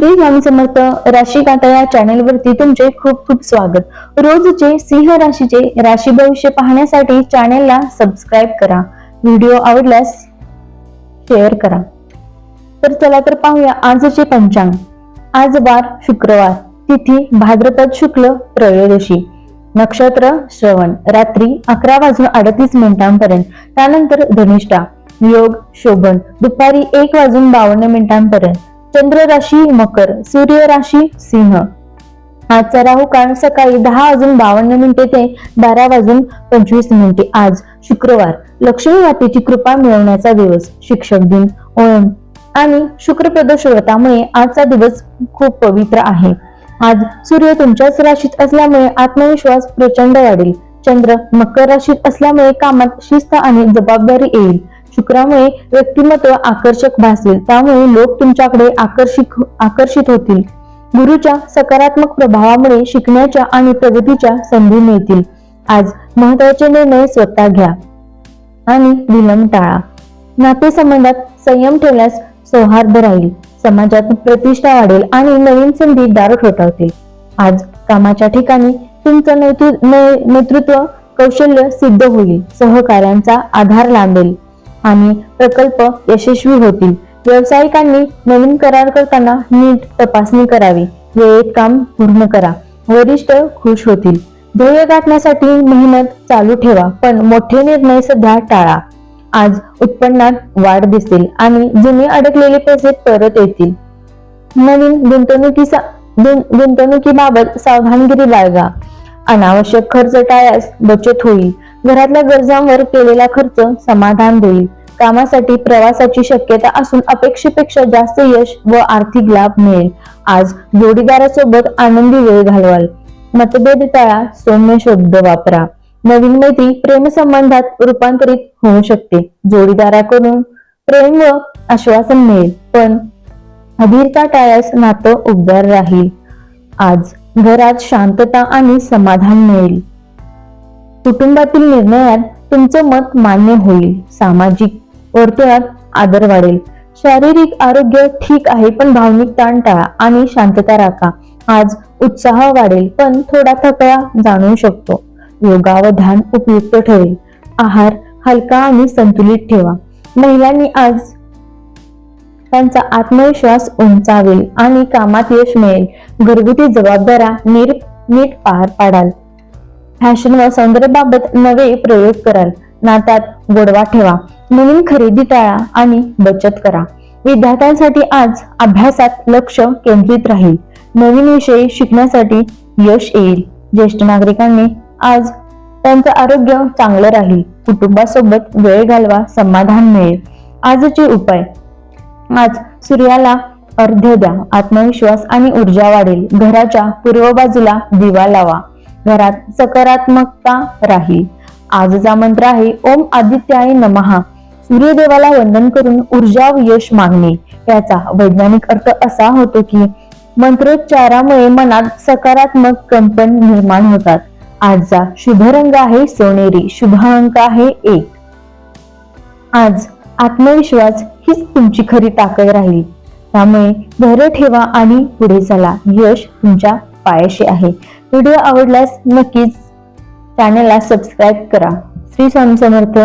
श्री स्वामी समर्थ राशी काटा या चॅनेल वरती तुमचे खूप खूप स्वागत. रोजचे सिंह राशीचे राशी भविष्य पाहण्यासाठी चॅनेलला सबस्क्राईब करा. व्हिडिओ आवडल्यास शेअर करा. तर चला तर पाहूया आजचे पंचांग. आज वार शुक्रवार. तिथी भाद्रपद शुक्ल त्रयोदशी. नक्षत्र श्रवण. रात्री अकरा वाजून अडतीस मिनिटांपर्यंत. त्यानंतर धनिष्ठा. योग शोभन. दुपारी एक वाजून बावन्न मिनिटांपर्यंत. चंद्र राशी मकर सूर्य राशी सिंह. आजचा राहू काळ सकाळी दहा वाजून बावन्न मिनिटे ते बारा वाजून पंचवीस मिनिटे. आज शुक्रवार लक्ष्मी मातेची कृपा मिळवण्याचा दिवस शिक्षक दिन ओणम आणि शुक्रप्रदोष व्रतामुळे आजचा दिवस खूप पवित्र आहे. आज सूर्य तुमच्याच राशीत असल्यामुळे आत्मविश्वास प्रचंड वाढेल. चंद्र मकर राशीत असल्यामुळे कामात शिस्त आणि जबाबदारी येईल. शुक्रामुळे व्यक्तिमत्व आकर्षक भासेल. त्यामुळे लोक तुमच्याकडे आकर्षित आकर्षित होतील. गुरुच्या सकारात्मक प्रभावामुळे शिकण्याच्या आणि प्रगतीच्या संधी मिळतील. आज महत्त्वाचे निर्णय स्वतः घ्या. आणि विलंब टाळा. नातेसंबंधात संयम ठेवल्यास सौहार्द राहील. समाजात प्रतिष्ठा वाढेल आणि नवीन संधी दार ठोठावतील. आज कामाच्या ठिकाणी तुमचं नेतृत्व कौशल्य सिद्ध होईल. सहकार्यांचा आधार लांबेल. आणि प्रकल्प यशस्वी होतील. व्यावसायिकांनी नवीन करार करताना नीट तपासणी करावी. वेळेत काम पूर्ण करा. वरिष्ठ खुश होतील. ध्येय गाठण्यासाठी मेहनत चालू ठेवा पण मोठे निर्णय सध्या टाळा. आज उत्पन्नात वाढ दिसेल आणि जुने अडकलेले पैसे परत येतील. नवीन गुंतवणुकीचा गुंतवणुकीबाबत सावधानगिरी बाळगा. अनावश्यक खर्च टाळल्यास बचत होईल. घरातल्या गरजांवर केलेला खर्च समाधान देईल. कामासाठी प्रवासाची शक्यता असून अपेक्षेपेक्षा जास्त यश व आर्थिक लाभ मिळेल. आज जोडीदारासोबत आनंदी वेळ घालवाल. मतभेद टाळा सौम्य शब्द वापरा. नवीन मैत्री प्रेमसंबंधात रूपांतरित होऊ शकते. जोडीदाराकडून प्रेम व आश्वासन मिळेल पण अधीरता टाळ्यास नातं उबदार राहील. आज घरात शांतता आणि समाधान मिळेल. कुटुंबातील निर्णयात तुमचं मत मान्य होईल. सामाजिक वर्तुळात आदर वाढेल. शारीरिक आरोग्य ठीक आहे पण भावनिक ताण टाळा आणि शांतता राखा. आज उत्साह वाढेल पण थोडा थकवा जाणवू शकतो. योगा व ध्यान उपयुक्त ठरेल. आहार हलका आणि संतुलित ठेवा. महिलांनी आज त्यांचा आत्मविश्वास उंचावेल आणि कामात यश मिळेल. घरगुती जबाबदाऱ्या नीट नीट पार पाडाल. फॅशन व सौंदर्याबाबत नवे प्रयोग कराल. नात्यात गोडवा ठेवा. नवीन खरेदी टाळा आणि बचत करा. विद्यार्थ्यांसाठी आज अभ्यासात लक्ष केंद्रित राहील. नवीन विषय शिकण्यासाठी यश येईल. ज्येष्ठ नागरिकांनी आज त्यांचं आरोग्य चांगलं राहील. कुटुंबासोबत वेळ घालवा समाधान मिळेल. आजचे उपाय. आज सूर्याला अर्ध्य द्या. आत्मविश्वास आणि ऊर्जा वाढेल. घराच्या पूर्व बाजूला दिवा लावा. घरात सकारात्मकता राहील आजचा मंत्र आहे ओम आदित्याय नमहा. सूर्यदेवाला वंदन करून ऊर्जा व यश मागणे. याचा वैज्ञानिक अर्थ असा होतो की मंत्रोच्चारामुळे मनात सकारात्मक कंपन निर्माण होतात. आजचा शुभ रंग आहे सोनेरी शुभ अंक आहे एक. आज आत्मविश्वास हीच तुमची खरी ताकद राहील. त्यामुळे धैर्य ठेवा आणि पुढे चला. यश तुमच्या पायाशी आहे. व्हिडिओ आवडल्यास नक्कीच चॅनलला सबस्क्राईब करा. श्री स्वामी समर्थ.